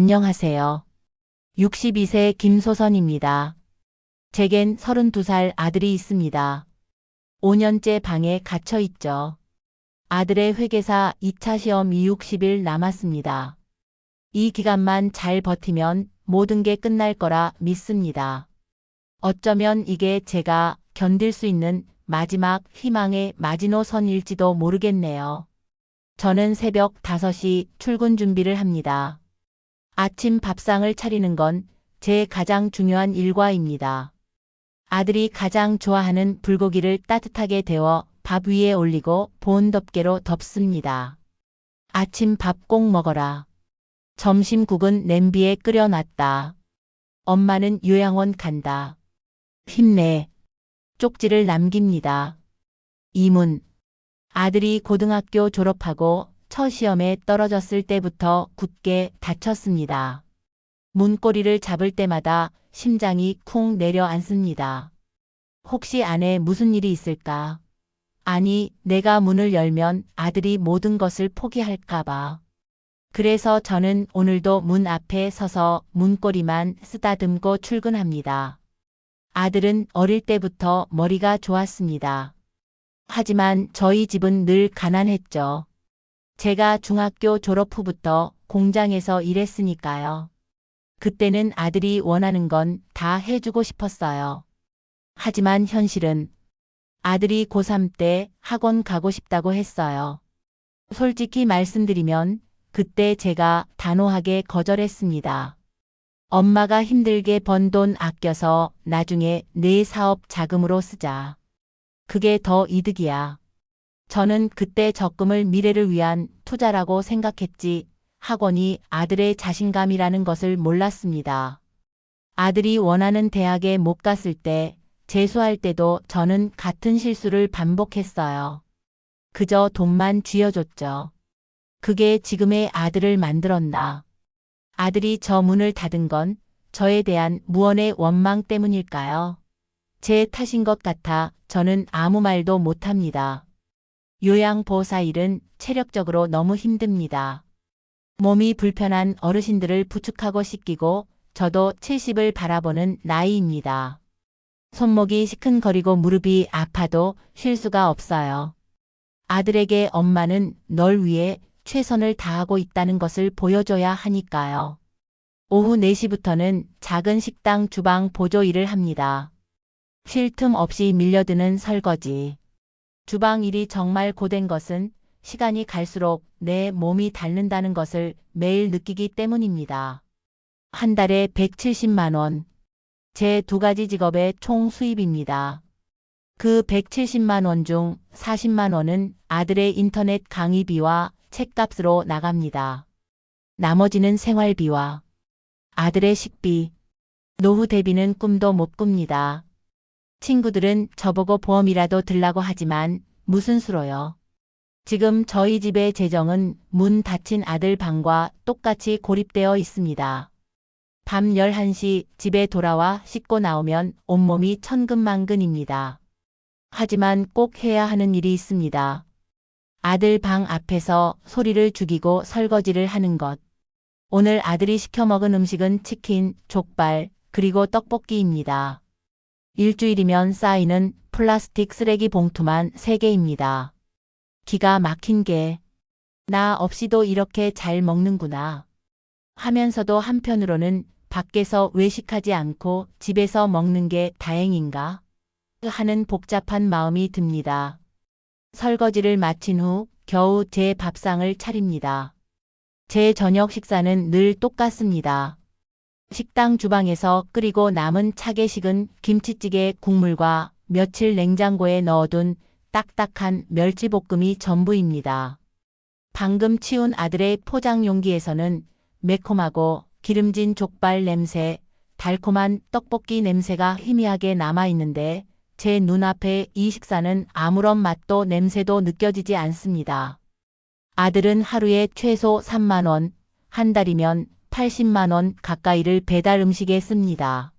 안녕하세요. 62세 김소선입니다. 제겐 32살 아들이 있습니다. 5년째 방에 갇혀 있죠. 아들의 회계사 2차 시험 이 60일 남았습니다. 이 기간만 잘 버티면 모든 게 끝날 거라 믿습니다. 어쩌면 이게 제가 견딜 수 있는 마지막 희망의 마지노선일지도 모르겠네요. 저는 새벽 5시 출근 준비를 합니다. 아침 밥상을 차리는 건 제 가장 중요한 일과입니다. 아들이 가장 좋아하는 불고기를 따뜻하게 데워 밥 위에 올리고 보온덮개로 덮습니다. 아침 밥 꼭 먹어라. 점심국은 냄비에 끓여놨다. 엄마는 요양원 간다. 힘내. 쪽지를 남깁니다. 이문. 아들이 고등학교 졸업하고 첫 시험에 떨어졌을 때부터 굳게 다쳤습니다. 문고리를 잡을 때마다 심장이 쿵 내려앉습니다. 혹시 안에 무슨 일이 있을까? 아니, 내가 문을 열면 아들이 모든 것을 포기할까봐. 그래서 저는 오늘도 문 앞에 서서 문고리만 쓰다듬고 출근합니다. 아들은 어릴 때부터 머리가 좋았습니다. 하지만 저희 집은 늘 가난했죠. 제가 중학교 졸업 후부터 공장에서 일했으니까요. 그때는 아들이 원하는 건 다 해주고 싶었어요. 하지만 현실은 아들이 고3 때 학원 가고 싶다고 했어요. 솔직히 말씀드리면 그때 제가 단호하게 거절했습니다. 엄마가 힘들게 번 돈 아껴서 나중에 내 사업 자금으로 쓰자. 그게 더 이득이야. 저는 그때 적금을 미래를 위한 투자라고 생각했지 학원이 아들의 자신감이라는 것을 몰랐습니다. 아들이 원하는 대학에 못 갔을 때 재수할 때도 저는 같은 실수를 반복했어요. 그저 돈만 쥐어줬죠. 그게 지금의 아들을 만들었나. 아들이 저 문을 닫은 건 저에 대한 무언의 원망 때문일까요? 제 탓인 것 같아 저는 아무 말도 못합니다. 요양보호사 일은 체력적으로 너무 힘듭니다. 몸이 불편한 어르신들을 부축하고 씻기고 저도 70을 바라보는 나이입니다. 손목이 시큰거리고 무릎이 아파도 쉴 수가 없어요. 아들에게 엄마는 널 위해 최선을 다하고 있다는 것을 보여줘야 하니까요. 오후 4시부터는 작은 식당 주방 보조 일을 합니다. 쉴 틈 없이 밀려드는 설거지. 주방 일이 정말 고된 것은 시간이 갈수록 내 몸이 닳는다는 것을 매일 느끼기 때문입니다. 한 달에 170만 원. 제 두 가지 직업의 총 수입입니다. 그 170만 원 중 40만 원은 아들의 인터넷 강의비와 책값으로 나갑니다. 나머지는 생활비와 아들의 식비, 노후 대비는 꿈도 못 꿉니다. 친구들은 저보고 보험이라도 들라고 하지만 무슨 수로요. 지금 저희 집의 재정은 문 닫힌 아들 방과 똑같이 고립되어 있습니다. 밤 11시 집에 돌아와 씻고 나오면 온몸이 천근만근입니다. 하지만 꼭 해야 하는 일이 있습니다. 아들 방 앞에서 소리를 죽이고 설거지를 하는 것. 오늘 아들이 시켜 먹은 음식은 치킨, 족발, 그리고 떡볶이입니다. 일주일이면 쌓이는 플라스틱 쓰레기 봉투만 3개입니다. 기가 막힌 게, 나 없이도 이렇게 잘 먹는구나. 하면서도 한편으로는 밖에서 외식하지 않고 집에서 먹는 게 다행인가? 하는 복잡한 마음이 듭니다. 설거지를 마친 후 겨우 제 밥상을 차립니다. 제 저녁 식사는 늘 똑같습니다. 식당 주방에서 끓이고 남은 차게식은 김치찌개 국물과 며칠 냉장고에 넣어둔 딱딱한 멸치볶음이 전부입니다. 방금 치운 아들의 포장 용기에서는 매콤하고 기름진 족발 냄새, 달콤한 떡볶이 냄새가 희미하게 남아있는데 제 눈앞에 이 식사는 아무런 맛도 냄새도 느껴지지 않습니다. 아들은 하루에 최소 3만원, 한 달이면 80만원 가까이를 배달 음식에 씁니다.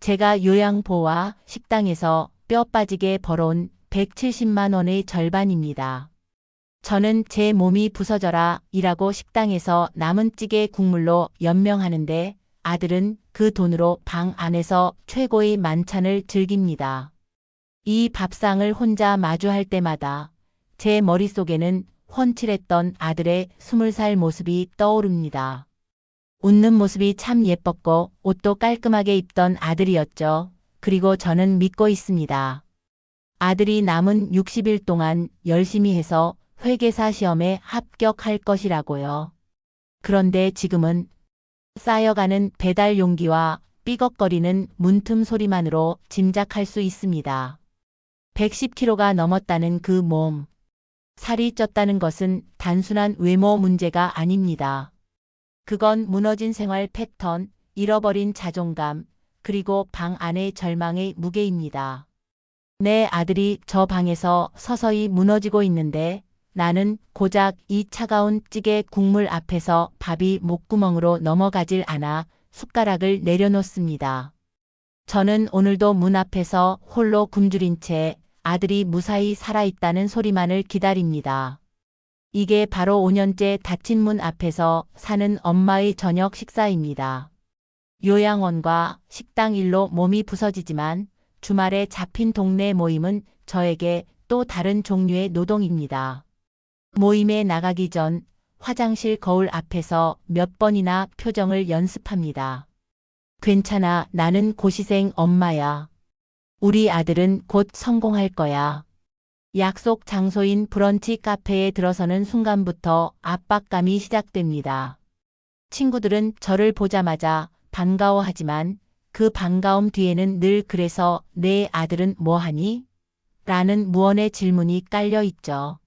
제가 요양보와 식당에서 뼈 빠지게 벌어온 170만원의 절반입니다. 저는 제 몸이 부서져라 일하고 식당에서 남은 찌개 국물로 연명하는데 아들은 그 돈으로 방 안에서 최고의 만찬을 즐깁니다. 이 밥상을 혼자 마주할 때마다 제 머릿속에는 훤칠했던 아들의 스물 살 모습이 떠오릅니다. 웃는 모습이 참 예뻤고 옷도 깔끔하게 입던 아들이었죠. 그리고 저는 믿고 있습니다. 아들이 남은 60일 동안 열심히 해서 회계사 시험에 합격할 것이라고요. 그런데 지금은 쌓여가는 배달 용기와 삐걱거리는 문틈 소리만으로 짐작할 수 있습니다. 110kg가 넘었다는 그 몸. 살이 쪘다는 것은 단순한 외모 문제가 아닙니다. 그건 무너진 생활 패턴, 잃어버린 자존감, 그리고 방 안의 절망의 무게입니다. 내 아들이 저 방에서 서서히 무너지고 있는데 나는 고작 이 차가운 찌개 국물 앞에서 밥이 목구멍으로 넘어가질 않아 숟가락을 내려놓습니다. 저는 오늘도 문 앞에서 홀로 굶주린 채 아들이 무사히 살아있다는 소리만을 기다립니다. 이게 바로 5년째 닫힌 문 앞에서 사는 엄마의 저녁 식사입니다. 요양원과 식당 일로 몸이 부서지지만 주말에 잡힌 동네 모임은 저에게 또 다른 종류의 노동입니다. 모임에 나가기 전 화장실 거울 앞에서 몇 번이나 표정을 연습합니다. 괜찮아, 나는 고시생 엄마야. 우리 아들은 곧 성공할 거야. 약속 장소인 브런치 카페에 들어서는 순간부터 압박감이 시작됩니다. 친구들은 저를 보자마자 반가워하지만 그 반가움 뒤에는 늘 그래서 내 아들은 뭐하니? 라는 무언의 질문이 깔려 있죠.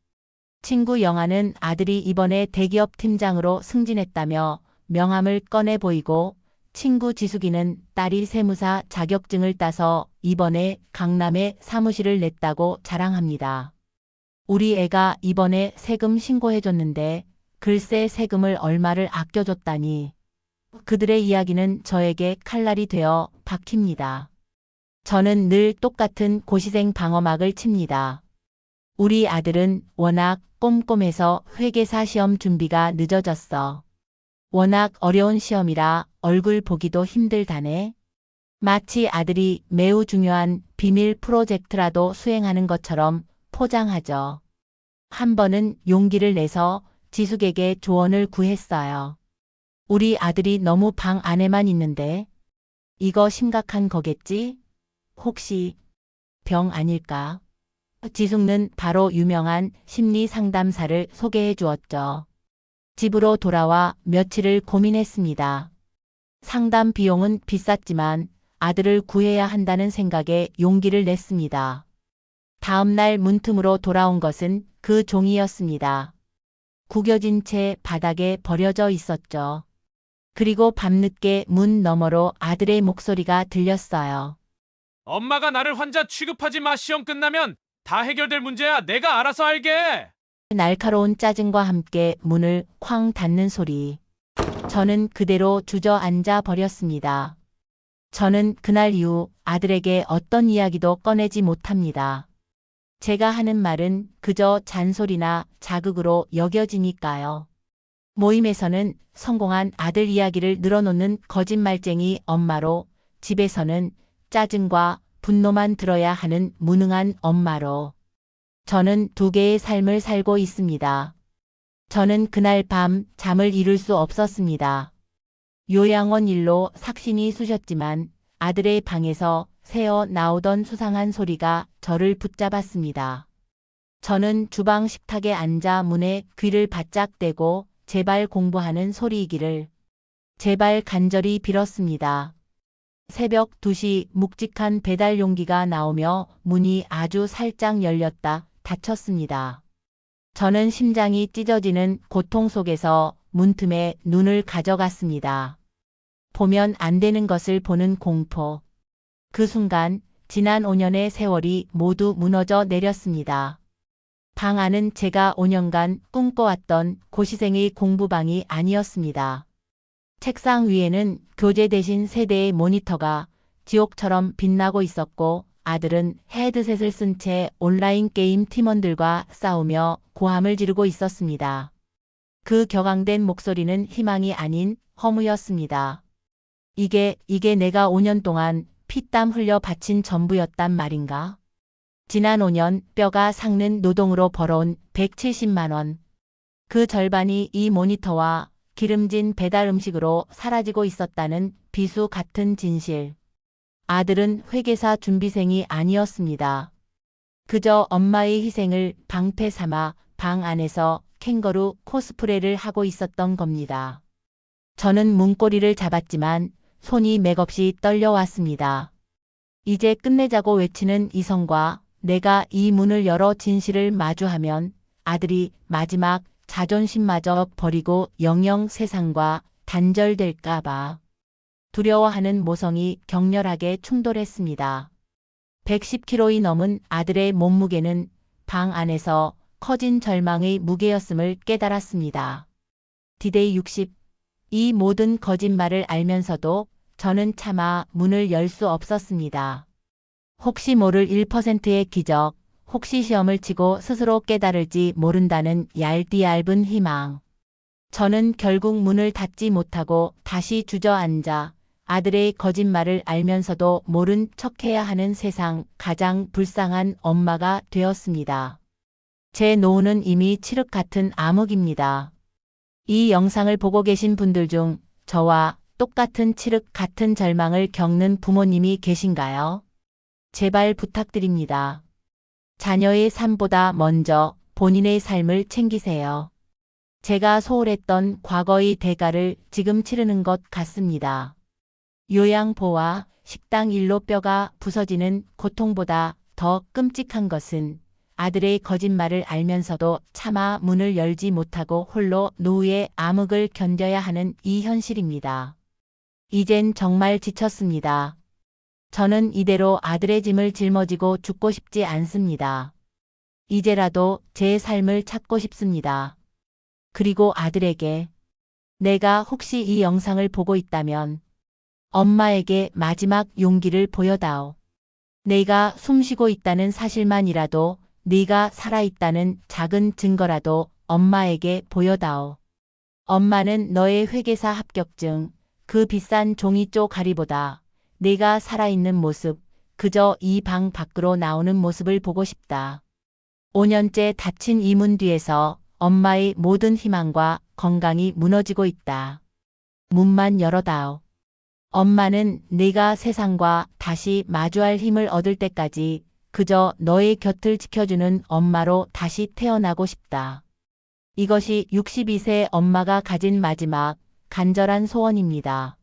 친구 영아는 아들이 이번에 대기업 팀장으로 승진했다며 명함을 꺼내 보이고 친구 지숙이는 딸이 세무사 자격증을 따서 이번에 강남에 사무실을 냈다고 자랑합니다. 우리 애가 이번에 세금 신고해줬는데 글쎄 세금을 얼마를 아껴줬다니. 그들의 이야기는 저에게 칼날이 되어 박힙니다. 저는 늘 똑같은 고시생 방어막을 칩니다. 우리 아들은 워낙 꼼꼼해서 회계사 시험 준비가 늦어졌어. 워낙 어려운 시험이라 얼굴 보기도 힘들다네. 마치 아들이 매우 중요한 비밀 프로젝트라도 수행하는 것처럼 포장하죠. 한 번은 용기를 내서 지숙에게 조언을 구했어요. 우리 아들이 너무 방 안에만 있는데 이거 심각한 거겠지? 혹시 병 아닐까? 지숙는 바로 유명한 심리 상담사를 소개해 주었죠. 집으로 돌아와 며칠을 고민했습니다. 상담 비용은 비쌌지만 아들을 구해야 한다는 생각에 용기를 냈습니다. 다음 날 문틈으로 돌아온 것은 그 종이였습니다. 구겨진 채 바닥에 버려져 있었죠. 그리고 밤늦게 문 너머로 아들의 목소리가 들렸어요. 엄마가 나를 환자 취급하지 마. 시험 끝나면 다 해결될 문제야. 내가 알아서 알게. 날카로운 짜증과 함께 문을 쾅 닫는 소리. 저는 그대로 주저앉아 버렸습니다. 저는 그날 이후 아들에게 어떤 이야기도 꺼내지 못합니다. 제가 하는 말은 그저 잔소리나 자극으로 여겨지니까요. 모임에서는 성공한 아들 이야기를 늘어놓는 거짓말쟁이 엄마로, 집에서는 짜증과 분노만 들어야 하는 무능한 엄마로. 저는 두 개의 삶을 살고 있습니다. 저는 그날 밤 잠을 이룰 수 없었습니다. 요양원 일로 삭신이 쑤셨지만 아들의 방에서 새어 나오던 수상한 소리가 저를 붙잡았습니다. 저는 주방 식탁에 앉아 문에 귀를 바짝 대고 제발 공부하는 소리이기를 제발 간절히 빌었습니다. 새벽 2시 묵직한 배달 용기가 나오며 문이 아주 살짝 열렸다 닫혔습니다. 저는 심장이 찢어지는 고통 속에서 문틈에 눈을 가져갔습니다. 보면 안 되는 것을 보는 공포. 그 순간 지난 5년의 세월이 모두 무너져 내렸습니다. 방 안은 제가 5년간 꿈꿔왔던 고시생의 공부방이 아니었습니다. 책상 위에는 교재 대신 세대의 모니터가 지옥처럼 빛나고 있었고 아들은 헤드셋을 쓴 채 온라인 게임 팀원들과 싸우며 고함을 지르고 있었습니다. 그 격앙된 목소리는 희망이 아닌 허무였습니다. 이게, 이게 내가 5년 동안 피땀 흘려 바친 전부였단 말인가? 지난 5년 뼈가 삭는 노동으로 벌어온 170만 원. 그 절반이 이 모니터와 기름진 배달 음식으로 사라지고 있었다는 비수 같은 진실. 아들은 회계사 준비생이 아니었습니다. 그저 엄마의 희생을 방패 삼아 방 안에서 캥거루 코스프레를 하고 있었던 겁니다. 저는 문고리를 잡았지만 손이 맥없이 떨려왔습니다. 이제 끝내자고 외치는 이성과 내가 이 문을 열어 진실을 마주하면 아들이 마지막 자존심마저 버리고 영영 세상과 단절될까봐 두려워하는 모성이 격렬하게 충돌했습니다. 110kg이 넘은 아들의 몸무게는 방 안에서 커진 절망의 무게였음을 깨달았습니다. 디데이 60. 이 모든 거짓말을 알면서도 저는 차마 문을 열 수 없었습니다. 혹시 모를 1%의 기적, 혹시 시험을 치고 스스로 깨달을지 모른다는 얄디얇은 희망. 저는 결국 문을 닫지 못하고 다시 주저앉아 아들의 거짓말을 알면서도 모른 척해야 하는 세상 가장 불쌍한 엄마가 되었습니다. 제 노후는 이미 칠흑 같은 암흑입니다. 이 영상을 보고 계신 분들 중 저와 똑같은 칠흑 같은 절망을 겪는 부모님이 계신가요? 제발 부탁드립니다. 자녀의 삶보다 먼저 본인의 삶을 챙기세요. 제가 소홀했던 과거의 대가를 지금 치르는 것 같습니다. 요양보와 식당 일로 뼈가 부서지는 고통보다 더 끔찍한 것은 아들의 거짓말을 알면서도 차마 문을 열지 못하고 홀로 노후의 암흑을 견뎌야 하는 이 현실입니다. 이젠 정말 지쳤습니다. 저는 이대로 아들의 짐을 짊어지고 죽고 싶지 않습니다. 이제라도 제 삶을 찾고 싶습니다. 그리고 아들에게 내가 혹시 이 영상을 보고 있다면 엄마에게 마지막 용기를 보여다오. 내가 숨쉬고 있다는 사실만이라도 네가 살아있다는 작은 증거라도 엄마에게 보여다오. 엄마는 너의 회계사 합격증, 그 비싼 종이 쪼가리보다 네가 살아있는 모습, 그저 이 방 밖으로 나오는 모습을 보고 싶다. 5년째 닫힌 이 문 뒤에서 엄마의 모든 희망과 건강이 무너지고 있다. 문만 열어다오. 엄마는 네가 세상과 다시 마주할 힘을 얻을 때까지 그저 너의 곁을 지켜주는 엄마로 다시 태어나고 싶다. 이것이 62세 엄마가 가진 마지막 간절한 소원입니다.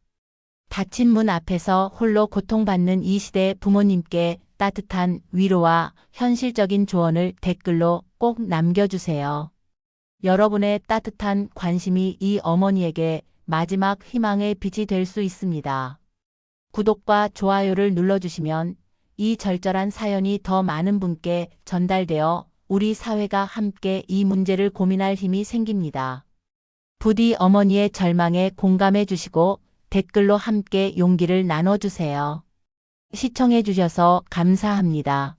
닫힌 문 앞에서 홀로 고통받는 이 시대 부모님께 따뜻한 위로와 현실적인 조언을 댓글로 꼭 남겨주세요. 여러분의 따뜻한 관심이 이 어머니에게 마지막 희망의 빛이 될 수 있습니다. 구독과 좋아요를 눌러주시면 이 절절한 사연이 더 많은 분께 전달되어 우리 사회가 함께 이 문제를 고민할 힘이 생깁니다. 부디 어머니의 절망에 공감해 주시고 댓글로 함께 용기를 나눠주세요. 시청해 주셔서 감사합니다.